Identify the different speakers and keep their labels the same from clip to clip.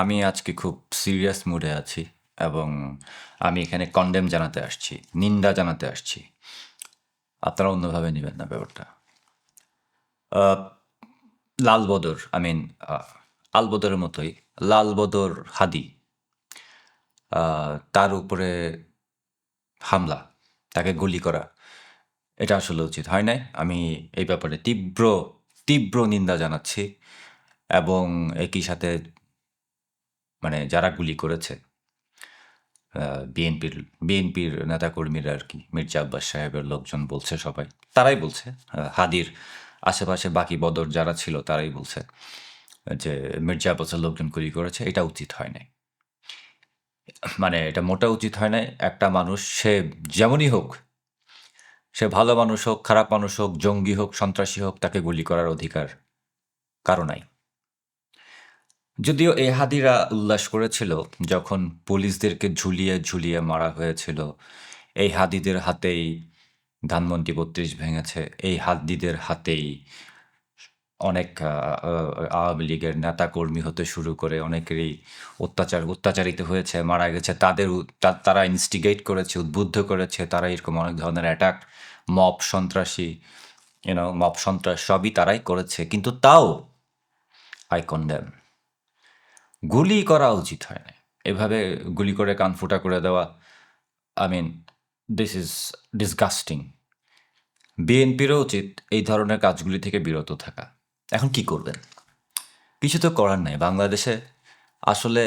Speaker 1: আমি আজকে খুব সিরিয়াস মুডে আছি এবং আমি এখানে কন্ডেম জানাতে আসছি, নিন্দা জানাতে আসছি। আপনারা অন্যভাবে নেবেন না ব্যাপারটা। লাল বদর আই মিন আল বদরের মতোই, লাল বদর হাদি তার উপরে হামলা, তাকে গুলি করা, এটা আসলে উচিত হয় নাই। আমি এই ব্যাপারে তীব্র তীব্র নিন্দা জানাচ্ছি এবং একই সাথে মানে যারা গুলি করেছে বিএনপির বিএনপির নেতাকর্মীরা আর কি, মির্জা আব্বাস সাহেবের লোকজন বলছে সবাই, তারাই বলছে হাদির আশেপাশে বাকি বদর যারা ছিল তারাই বলছে, যে মির্জা আব্বাসের লোকজন গুলি করেছে, এটা উচিত হয় নাই। মানে এটা মোটা উচিত হয় নাই, একটা মানুষ সে যেমনই হোক, সে ভালো মানুষ হোক, খারাপ মানুষ হোক, জঙ্গি হোক, সন্ত্রাসী হোক, তাকে গুলি করার অধিকার কারও নাই। যদিও এই হাদিরা উল্লাস করেছিল, যখন পুলিশদেরকে ঝুলিয়ে ঝুলিয়ে মারা হয়েছিল, এই হাদিদের হাতেই ধানমন্ডি বত্রিশ ভেঙেছে, এই হাদিদের হাতেই অনেক আওয়ামী লীগের নেতা কর্মী হতে শুরু করে অনেকেরই অত্যাচার, অত্যাচারিত হয়েছে, মারা গেছে, তাদের তারা ইনস্টিগেট করেছে, উদ্বুদ্ধ করেছে, তারা এরকম অনেক ধরনের অ্যাটাক মপ সন্ত্রাসী ইউনো মপ সন্ত্রাস সবই তারাই করেছে, কিন্তু তাও আই কন্ডেম গুলি করা উচিত হয় না এভাবে গুলি করে কান ফুটা করে দেওয়া I mean this is disgusting বিএনপিরও উচিত এই ধরনের কাজগুলি থেকে বিরত থাকা। এখন কি করবেন? কিছু তো করার নাই। বাংলাদেশে আসলে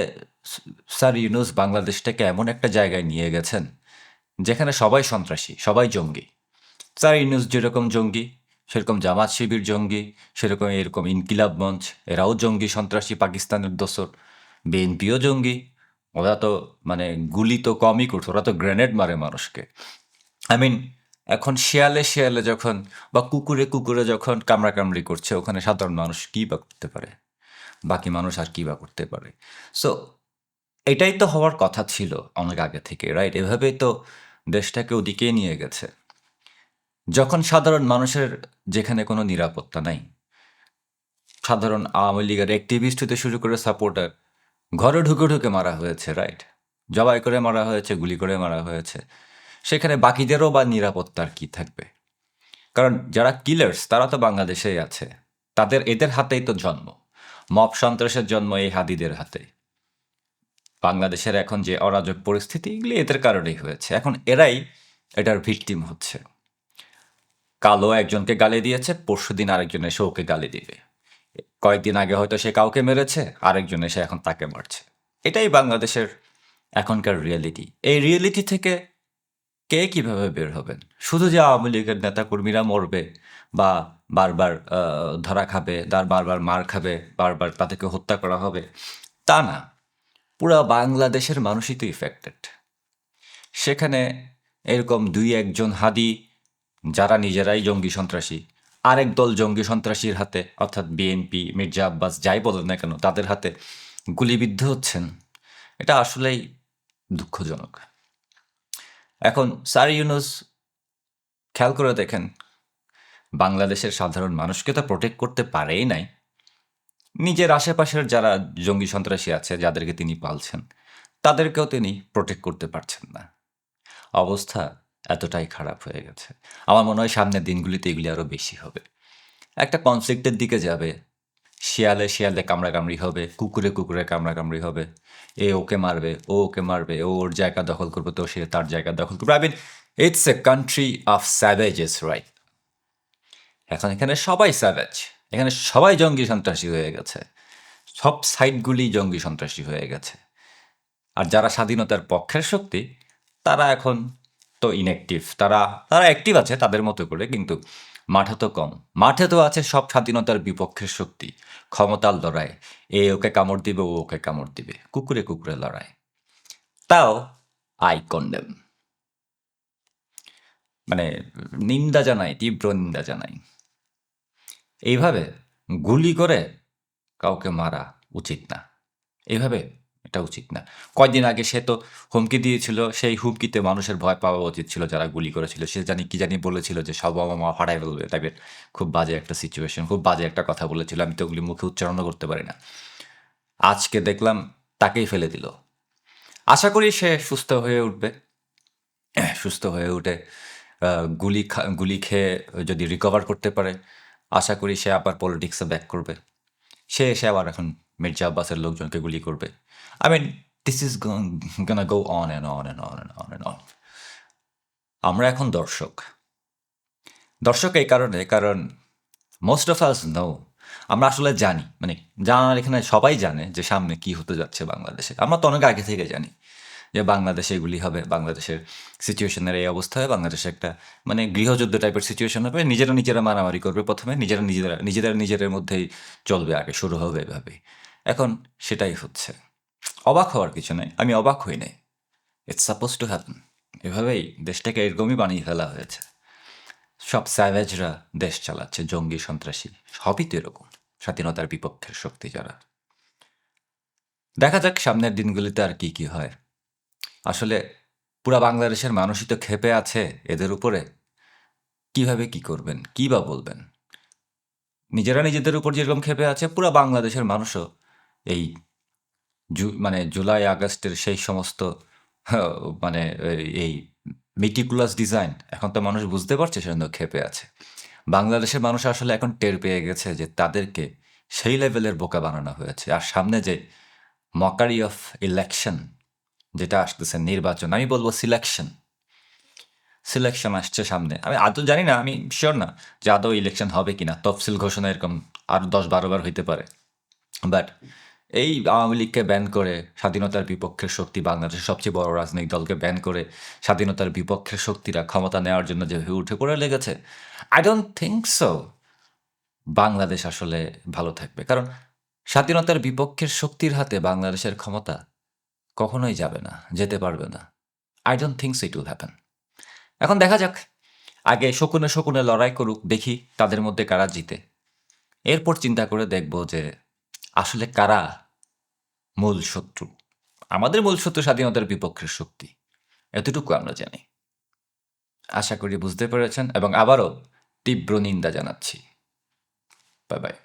Speaker 1: স্যার ইউনুস বাংলাদেশটাকে এমন একটা জায়গায় নিয়ে গেছেন, যেখানে সবাই সন্ত্রাসী, সবাই জঙ্গি। স্যার ইউনুস যেরকম জঙ্গি, সেরকম জামাত শিবির জঙ্গি, সেরকম এরকম ইনকিলাব মঞ্চ, এরাও জঙ্গি সন্ত্রাসী, পাকিস্তানের দোসর। বিএনপিও জঙ্গি। ওরা তো মানে গুলি তো কমই করছে, ওরা তো গ্রেনেড মারে মানুষকে। আই মিন এখন শিয়ালে শিয়ালে যখন বা কুকুরে কুকুরে যখন কামড়াকামড়ি করছে, ওখানে সাধারণ মানুষ কী বা করতে পারে? বাকি মানুষ আর কী বা করতে পারে? সো এটাই তো হওয়ার কথা ছিল অনেক আগে থেকে রাইট এভাবেই তো দেশটাকে ওদিকে নিয়ে গেছে। যখন সাধারণ মানুষের যেখানে কোনো নিরাপত্তা নাই, সাধারণ আওয়ামী লীগের অ্যাক্টিভিস্ট হতে শুরু করে সাপোর্টার ঘরে ঢুকে ঢুকে মারা হয়েছে রাইট জবাই করে মারা হয়েছে, গুলি করে মারা হয়েছে। সেখানে বাকিদেরও বা নিরাপত্তার কি থাকবে? কারণ যারা কিলার্স তারা তো বাংলাদেশেই আছে। তাদের, এদের হাতেই তো জন্ম। মব সন্ত্রাসের জন্ম এই হাদিদের হাতে বাংলাদেশের এখন যে অরাজক পরিস্থিতি, এগুলি এদের কারণেই হয়েছে। এখন এরাই এটার ভিকটিম হচ্ছে। কালো একজনকে গালি দিয়েছে পরশু দিন আরেকজন এসে ওকে গালি দিবে। কয়েকদিন আগে হয়তো সে কাউকে মেরেছে, আরেকজন এসে এখন তাকে মারছে। এটাই বাংলাদেশের এখনকার রিয়েলিটি এই রিয়েলিটি থেকে কে কীভাবে বের হবেন? শুধু যে আওয়ামী লীগের নেতাকর্মীরা মরবে বা বারবার ধরা খাবে, তার বারবার মার খাবে, বারবার তাদেরকে হত্যা করা হবে, তা না। পুরা বাংলাদেশের মানুষই তো ইফেক্টেড সেখানে এরকম দুই একজন হাদি, যারা নিজেরাই জঙ্গি সন্ত্রাসী আরেক দল জঙ্গি সন্ত্রাসীর হাতে, অর্থাৎ বিএনপি মির্জা আব্বাস, যাই বলেন না কেন, তাদের হাতে গুলিবিদ্ধ হচ্ছেন। এটা আসলেই দুঃখজনক। এখন স্যার ইউনুস, খেয়াল করে দেখেন, বাংলাদেশের সাধারণ মানুষকে তো প্রোটেক্ট করতে পারেই নাই। নিজের আশেপাশের যারা জঙ্গি সন্ত্রাসী আছে, যাদেরকে তিনি পালছেন, তাদেরকেও তিনি প্রোটেক্ট করতে পারছেন না। অবস্থা এতটাই খারাপ হয়ে গেছে। আমার মনে হয় সামনের দিনগুলিতে এগুলি আরও বেশি হবে। একটা কনফ্লিক্টের দিকে যাবে। শিয়ালে শিয়ালে কামড়াকামড়ি হবে, কুকুরে কুকুরে কামড়াকামড়ি হবে। এ ওকে মারবে, ও ওকে মারবে, ও ওর জায়গা দখল করবে, তো সে তার জায়গা দখল করবে। I mean it's a country of savages right এখন এখানে সবাই স্যাভেজ এখানে সবাই জঙ্গি সন্ত্রাসী হয়ে গেছে। সব সাইডগুলি জঙ্গি সন্ত্রাসী হয়ে গেছে। আর যারা স্বাধীনতার পক্ষের শক্তি, তারা এখন তো ইনঅ্যাক্টিভ তারা তারা অ্যাক্টিভ আছে তাদের মতো করে, কিন্তু মাঠে তো কম। মাঠে তো আছে সব স্বাধীনতার বিপক্ষের শক্তি। ক্ষমতার লড়াই। এ ওকে কামড় দিবে, ও ওকে কামড় দিবে। কুকুরে কুকুরে লড়াই। তাও আই কন্ডেম মানে নিন্দা জানাই, তীব্র নিন্দা জানাই। এইভাবে গুলি করে কাউকে মারা উচিত না। এইভাবে এটা উচিত না। কয়দিন আগে সে তো হুমকি দিয়েছিল, সেই হুমকিতে মানুষের ভয় পাওয়া উচিত ছিল যারা গুলি করেছিল। সে জানি, কি জানি বলেছিল যে, সব বাবা মা ফাটাই ফেলবে। টাইপের খুব বাজে একটা সিচুয়েশন খুব বাজে একটা কথা বলেছিল। আমি তো ওগুলি মুখে উচ্চারণও করতে পারি না। আজকে দেখলাম তাকেই ফেলে দিল। আশা করি সে সুস্থ হয়ে উঠবে। সুস্থ হয়ে উঠে গুলি গুলি খেয়ে যদি রিকভার করতে পারে, আশা করি সে আবার পলিটিক্সে ব্যাক করবে। সে এসে আবার এখন মির্জা আব্বাসের লোকজনকে গুলি করবে। I mean this is gonna go on and on and on and on and on আমরা এখন দর্শক। দর্শক এই কারণে কারণ মোস্ট অফ আস নো আমরা আসলে জানি মানে জানার এখানে সবাই জানে যে সামনে কি হতে যাচ্ছে বাংলাদেশে। আমরা তো অনেক আগে থেকে জানি যে বাংলাদেশে এগুলি হবে, বাংলাদেশের সিচুয়েশনের এই অবস্থা হয় বাংলাদেশে একটা মানে গৃহযুদ্ধ টাইপের সিচুয়েশন হবে, নিজেরা নিজেরা মারামারি করবে প্রথমে, নিজেরা নিজেরা নিজেরা নিজেদের মধ্যেই চলবে, আগে শুরু হবে এভাবে এখন সেটাই হচ্ছে। অবাক হওয়ার কিছু নেই। আমি অবাক হই নাই। ইটস সাপোজ টু হ্যাপেন এভাবেই দেশটাকে এরকমই বানিয়ে ফেলা হয়েছে। সব স্যাভেজরা দেশ চালাচ্ছে, জঙ্গি, সন্ত্রাসী, সবই তো এরকম। স্বাধীনতার বিপক্ষের শক্তি যারা। দেখা যাক সামনের দিনগুলিতে আর কি কি হয়। আসলে পুরা বাংলাদেশের মানুষই তো ক্ষেপে আছে এদের উপরে। কীভাবে কি করবেন? কি বা বলবেন? নিজেরা নিজেদের উপর যেরকম ক্ষেপে আছে, পুরা বাংলাদেশের মানুষও এই মানে জুলাই আগস্টের সেই সমস্ত হ্যাঁ, মানে এই মিটিকুলাস ডিজাইন এখন তো মানুষ বুঝতে পারছে সেজন্য ক্ষেপে আছে। বাংলাদেশের মানুষ আসলে এখন টের পেয়ে গেছে যে তাদেরকে সেই লেভেলের বোকা বানানো হয়েছে। আর সামনে যে মকারি অফ ইলেকশন যেটা আসতেছে নির্বাচন আমি বলব সিলেকশন সিলেকশন আসছে সামনে। আমি আদৌ জানি না আমি শিওর না যে আদৌ ইলেকশন হবে কিনা। তফসিল ঘোষণা এরকম আরও দশ বারো বার হইতে পারে। বাট এই আওয়ামী লীগকে ব্যান করে স্বাধীনতার বিপক্ষের শক্তি বাংলাদেশের সবচেয়ে বড় রাজনৈতিক দলকে ব্যান করে স্বাধীনতার বিপক্ষের শক্তিরা ক্ষমতা নেওয়ার জন্য যেভাবে উঠে পড়ে লেগেছে I don't think so Bangladesh আসলে ভালো থাকবে। কারণ স্বাধীনতার বিপক্ষের শক্তির হাতে বাংলাদেশের ক্ষমতা কখনোই যাবে না, যেতে পারবে না। I don't think so it will happen এখন দেখা যাক। আগে শকুনে শকুনে লড়াই করুক, দেখি তাদের মধ্যে কারা জিতে। এরপর চিন্তা করে দেখব যে আসলে কারা মূল শত্রু? আমাদের মূল শত্রু স্বাধীনতার বিপক্ষের শক্তি। এতটুকু আমরা জানি। আশা করি বুঝতে পেরেছেন এবং আবারও তীব্র নিন্দা জানাচ্ছি। Bye bye